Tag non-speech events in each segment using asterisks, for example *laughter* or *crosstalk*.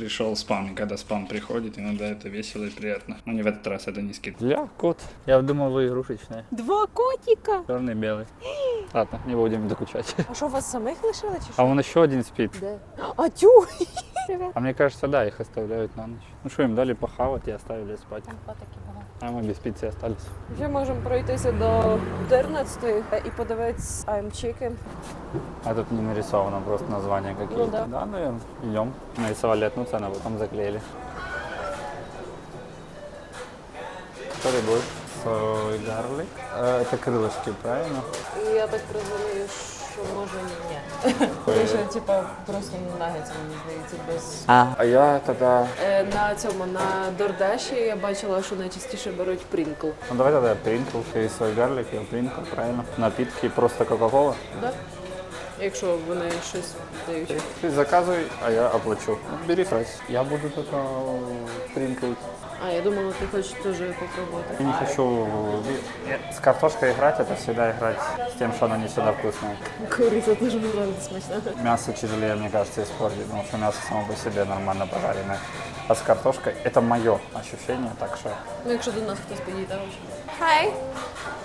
пришел спам, и когда спам приходит, иногда это весело и приятно. Но не в этот раз, это не скид. Ля, кот. Я думал, вы игрушечные. Два котика. Черный, белый. *gasps* Ладно, не будем докучать. А що вас самих лишили чи А що? вон еще один спит. Де? А тю! *laughs* А мне кажется, да, их оставляют на ночь. Ну что, им дали похавать и оставили спать. Котики були. А мы без пиццы остались. Вже можемо пройтися до 14 і подивитися I'm Chicken. А тут не нарисовано просто названия какие-то. да. Да, наверное. Идем. Нарисовали одну цену, а потом заклеили. Что ты будешь? Сой гарлик. Э, Это крылышки, правильно? І я так розумію, що може ні. Тому *laughs* що, типа, просто нагетси, мені здається, без. А, а я тогда... Е, На цьому на Дордаші я бачила, що найчастіше беруть прінкл. Ну давай тогда принкл, ты свой гарлик, я принкл, правильно? Напитки просто кока-кола. Да? Якщо вони щось дають. Ты заказывай, а я оплачу. Ну, Бери фрайс. Я буду только принкл. А, я думала, ти хочеш теж попробувати. Я не хочу с картошкой играть, это всегда играть с тем, что она не всегда вкусная. Куриця теж не смачна. Мясо тяжелее, мне кажется, испортить, потому что мясо само по себе нормально пожаренное. А с картошкой это мое ощущение, так что Ну, якщо до нас хтось підійде. Hi.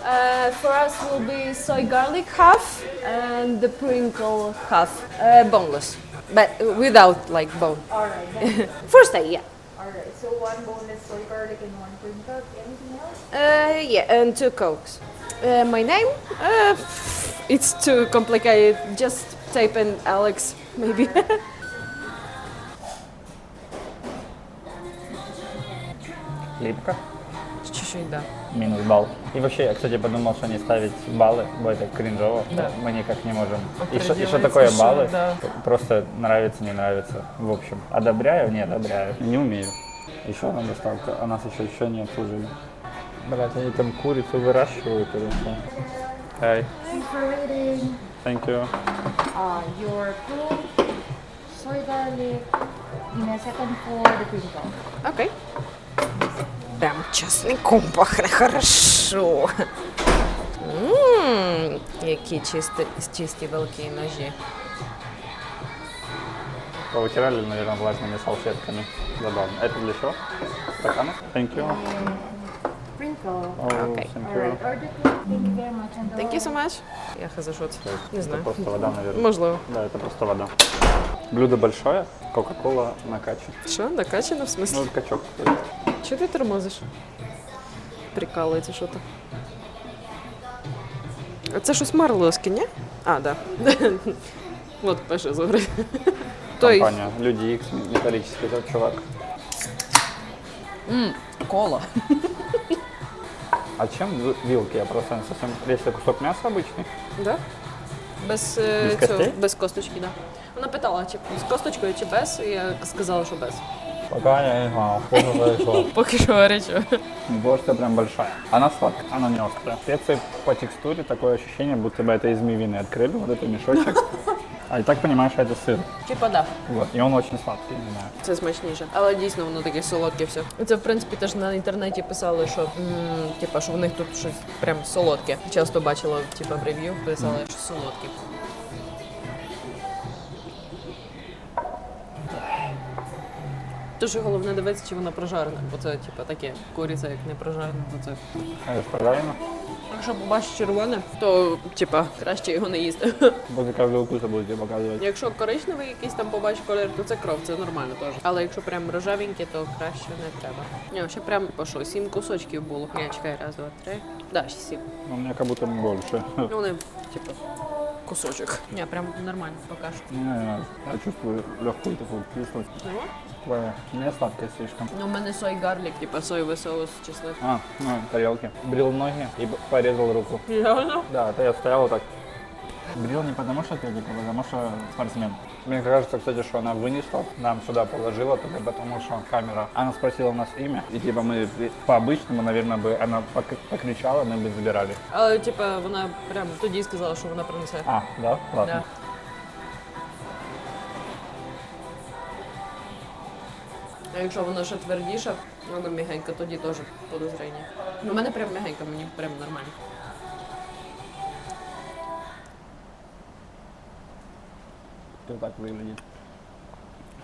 Uh, for us will be soy garlic half and the prinkle half. Uh, boneless. But without like bone. Alright, *laughs* First day, yeah. Alright, so one boneless soy garlic and one cream coke. Anything else? Uh, yeah, and two cokes. Uh, my name? Uh, it's too complicated. Just type in Alex, maybe. *laughs* Libra. Чуть-чуть, да. Минус балл. И вообще, я, кстати, подумал, что не ставить баллы, бо это кринжово. Да. Мы никак не можем. И что, и Определиться, что такое что, баллы? да. Просто нравится, не нравится. В общем, одобряю, не одобряю. Не умею. Еще одна доставка, а нас еще, еще не обслужили. Блять, они там курицу выращивают или что? Hey, Thanks for waiting. thank you. Uh, your cool soy garlic. Give me a second for the crinkle. Окей. Прям часником пахне хорошо. Ммм, які чисті, чисті великі ножі. Повытирали, наверное, влажными салфетками. Забавно. Это для чего? Стаканов? Thank you. Crinkle. Oh, Okay. thank you. Alright, order please. Thank you very much. And the Thank you so much. Я хаза що це? Не Это знаю. просто вода, наверное. Можливо. Да, это просто вода. Блюдо большое, Кока-кола на каче. Що, накачано в смислі? Ну, качок. Чого ти тормозиш? Прикалується що то. А Це щось марлоски, ні? А, да. *laughs* От пише згори. *laughs* Той Компания Люди X металлический этот чувак. кола. А чем ви- вилки? Я просто не совсем... Если кусок мяса обычный, Да? Без, е, Без цього, костей? без косточки, да. Вона питала, чи з косточкою, чи без, і я сказала, що без. пока я не знал, вкусно зайшло. Поки що гарячо. Борщ прям большая. Она сладкая, она не острая. Специи по текстуре такое ощущение, будто бы это из мивины открыли, вот это мешочек. *laughs* А и так понимаешь, что это сыр. Типа да. Вот. И он очень сладкий, не знаю. Це смачніше. Але дійсно воно таке солодке все. Це в принципі теж на інтернеті писали, що м, типа, що в них тут щось прям солодке. Часто бачила, типа в рев'ю писали, що солодке. Дуже головне дивитися, чи вона прожарена, бо це типа таке куриця, як не прожарена, то це. Правильно? Якщо побачиш червоне, то типа краще його не їсти. *laughs* Бо После каждого вкуса будете показывать. Якщо коричневий якийсь там побачиш колір, то це кров, це нормально теж. Але якщо прям рожевеньке, то краще не треба. Ні, ще прям по що, сім кусочків було. Ні, чекай, раз, два, три. Да, ще сім. Но у меня как будто больше. Ну вони, типу, кусочок. Ні, прям нормально, поки що. Не. Я чувствую легкую такую кислость. Ну, Такое Не сладкое слишком. ну, у мене сой гарлік, типу соєвий соус чеснок. А, ну, тарелки. Брил ноги и б- порезал руку. Реально? Да, это я стоял вот так. Брил не потому что атлетик, а потому что спортсмен. Мне кажется, кстати, что она вынесла, нам сюда положила, только потому что камера. Она спросила у нас имя, и типа мы по-обычному, наверное, бы она пок- покричала, мы бы забирали. Але, типу, вона прям тоді сказала, що вона принесе. А, да? Ладно. Да. А якщо воно ще твердіше, воно м'ягенько, тоді теж подозрення. У мене прям мігенька, мені прям нормально. Ти так выглядит.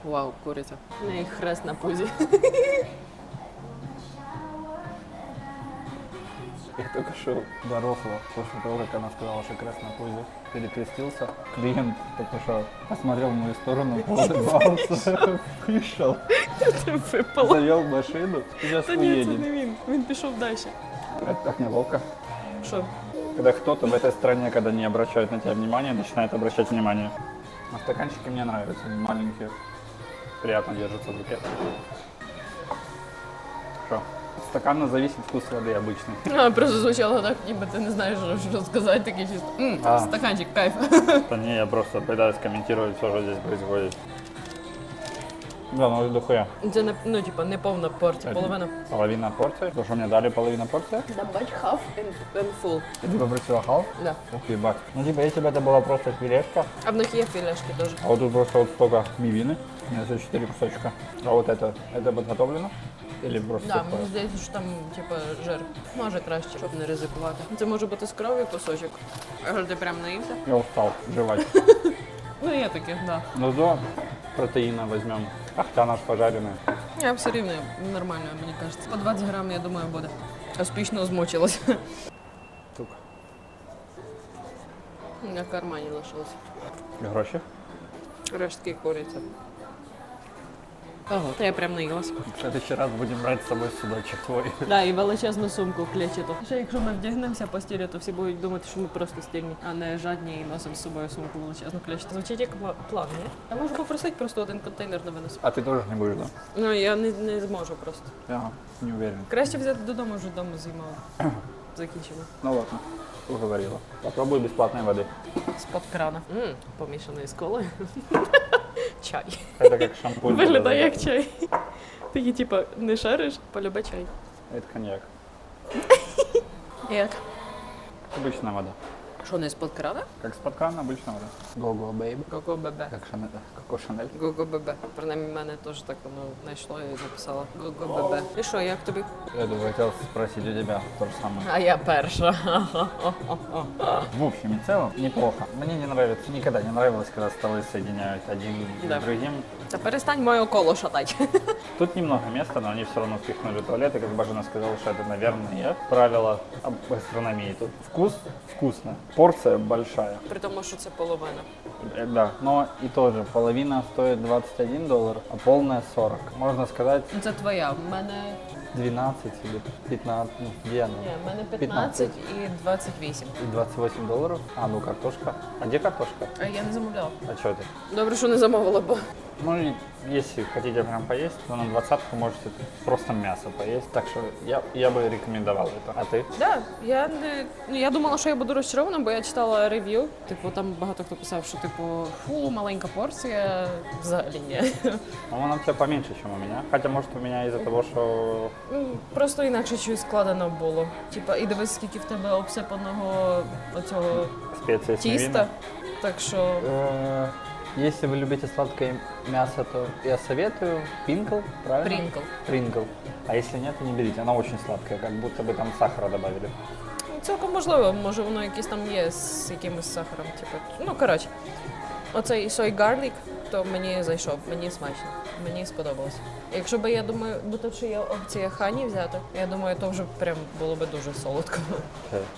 Вау, куриця. У неї хрест на пузі. *laughs* Я только что доросла после того, как она сказала, что крест на пузе перекрестился. Клиент только что посмотрел в мою сторону, *laughs* улыбался, вышел, Ти *laughs* випала. завел машину, сейчас Та ні, це уедет. не він. Він пішов далі. Это так неловко. Що? Когда кто-то в этой стране, когда не обращает на тебя внимания, начинает обращать внимание. А стаканчики мне нравятся, они маленькие. Приятно держатся в руке. Что? Стакан зависит вкус воды обычный. *laughs* А, просто звучало так, ніби ти не знаєш, що сказати, такий чисто. «М, А. Стаканчик, кайф. *laughs* Да не, я просто пытаюсь комментировать все, что здесь происходит. Да, ну дохуя. Це не, ну, типа, не повна порція, половина. Половина порции. То, что мне дали половина порции. Да, бач, half and, and full. И ты попросила халв? Да. Ух ты, ебать. Ну типа, если бы это была просто филешка, А в них є філешки теж. а вот тут просто вот столько мивины, у меня здесь 4 кусочка. А вот это, это подготовлено? Или просто Да, мені здається, що там, типа, жир. Може краще, щоб не ризикувати. Це може бути з кров'ю кусочок. А ти прям наївся? Я устал жевать. *laughs* Ну, є таке, да. Ну до протеина возьмем. Ахтя наш пожаренный. Я все рівно нормально, мені кажеться. По 20 грам, я думаю, буде. Успішно змучилась. *laughs* Сука. На кармані лишилось. Гроши. Рештки куриця. Ого, та я прям наїлась. В следующий раз будем брать с собой судочек твой. Да, і величезну сумку клечету. Ще якщо ми вдягнемося по стілі, то всі будуть думати, що ми просто стільні, а не жадні і носимо з собою сумку величезну клечету. Звучить як план, ні? Я можу попросити просто один контейнер на винос. А ты тоже не будешь, да? Ну я не, не зможу просто. Я не уверен. Краще взяти додому, вже вдома займала. *clears throat* Закінчимо. Ну ладно, уговорила. Попробуй бесплатной воды. З-под крана. Мм, помішаний з колою. *laughs* Чай. Это как шампунь. *laughs* Виглядає як чай. Ти типа не шариш, полюбе чай. Это коньяк. *laughs* Як? Обычная вода. Що не з-под крана? Как с-под крана обычная вода. Go-go, baby. Коко бебе. Как Шанель. Коко Шанель. Гого бебе. Принаймні мене теж так воно знайшло і написала Гого бебе. І що, як тобі? Я думаю, хотел спросить у тебя то же самое. А я перша. В общем и целом, неплохо. Мне не нравится, никогда не нравилось, когда столы соединяют один Да. с другим. Та перестань моє коло шатати. *laughs* Тут немного места, но они все равно впихнули туалеты. Как Бажена сказала, что это, наверное, правило об гастрономии. Тут вкус вкусно, порция большая. При тому, що це половина. Э, Да, но и тоже половина стоит 21 доллар, а полная 40. Можно сказать Ну, Це твоя. В мене 12 или 15, ну, где она? ні, в мене 15 і 28. И 28 долларов. А, ну картошка. А где картошка? А я не замовляла. А что это? Добре, що не замовила, бо Ну, и если хотите прям поесть, то на двадцатку можете просто мясо поесть. Так что я, я бы рекомендовал это. А ты? Да, я не ну, я думала, що я буду розчарована, бо я читала рев'ю. Типу, там багато хто писав, що типу фу, маленька порція. Взагалі ні. Ну, она у тебя поменьше, чем у меня. Хотя, может, у меня из-за того, что Ну, Просто інакше щось складено було. Типа, і дивись, скільки в тебе обсипаного оцього специи с тіста. Так що Э, Если вы любите сладкое мясо, то я советую пинкл, правильно? Принкл. Принкл. А если нет, то не берите. Она очень сладкая, как будто бы там сахара добавили. цілком можливо, може воно якесь там є з якимось сахаром. Типу. Ну коротше, оцей сой гарлік, то мені зайшов, мені смачно, мені сподобалось. Якщо б я думаю, бо тут ще є опція хані взяти, я думаю, то вже прям було би дуже солодко.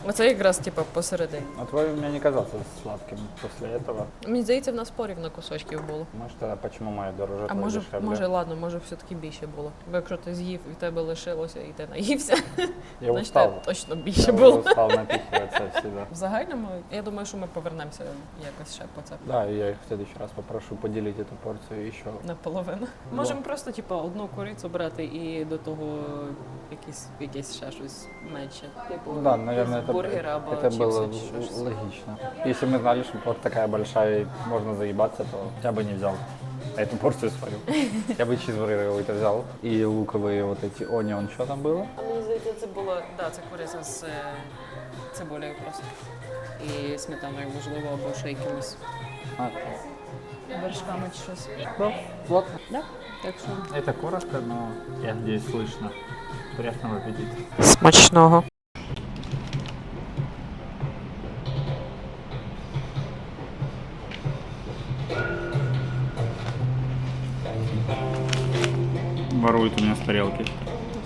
Оце якраз типу посередині. А твой меня не казался сладким после этого. Мені здається, в нас порівно кусочків було. Может, тогда почему моя дороже, А твоя може, дешевле? може, ладно, може все-таки більше було. Бо якщо ти з'їв і в тебе лишилося, і ти наївся, Я значить устал. точно Я більше уже було. устал напихиваться в себя. В загальному, я думаю, що ми повернемося якось ще по це. Да, и я их в следующий раз попрошу поделить эту порцию еще. Наполовину. Можемо просто, типу, одну курицю брати і до того якісь, якесь ще щось менше. Типу, Да, наверное, з это, бургера або это чіпси было чи щось. логично. Если мы знали, что порт такая большая и можно заебаться, то я бы не взял. А эту порцию свою. *laughs* Я бы чизбургер какой-то взял. И луковые вот эти онион, что там было? А мені здається, це було, да, це куриця з е, цибулею просто. І сметаною, можливо, або ще якимось А, вершками чи щось. да, вот. Да? Так що. Это коротко, но я надеюсь, слышно. Приятного аппетита. Смачного. Ворует у меня с тарелки.